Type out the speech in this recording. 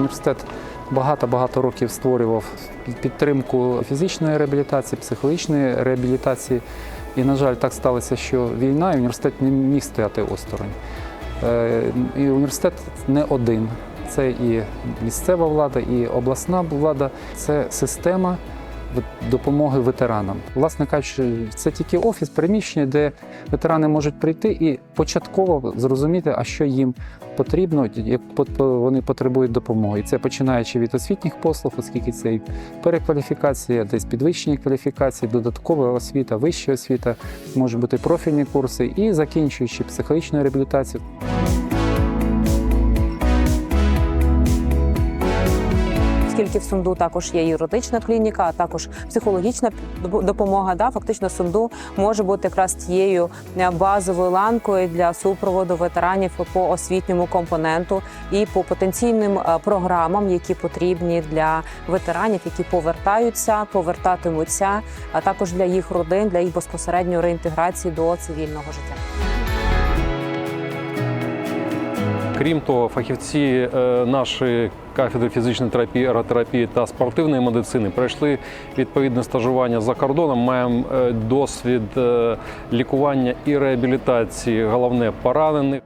університет багато-багато років створював підтримку фізичної реабілітації, психологічної реабілітації. І, на жаль, так сталося, що війна і університет не міг стояти осторонь. Е, І університет не один. Це і місцева влада, і обласна влада. Це система допомоги ветеранам. Власне кажучи, це тільки офіс, приміщення, де ветерани можуть прийти і початково зрозуміти, а що їм потрібно, як пот- вони потребують допомоги. І це починаючи від освітніх послуг, оскільки це і перекваліфікація, десь підвищення кваліфікації, додаткова освіта, вища освіта, можуть бути профільні курси, і закінчуючи психологічною реабілітацією. Оскільки в сунду також є юридична клініка, а також психологічна допомога. Да, фактично сунду може бути якраз тією е, базовою ланкою для супроводу ветеранів по освітньому компоненту і по потенційним е, програмам, які потрібні для ветеранів, які повертаються, повертатимуться, а також для їх родин, для їх безпосередньої реінтеграції до цивільного життя. Крім того, фахівці е, нашої кафедри фізичної терапії, аеротерапії та спортивної медицини пройшли відповідне стажування за кордоном. Маємо е, досвід е, лікування і реабілітації, головне поранених.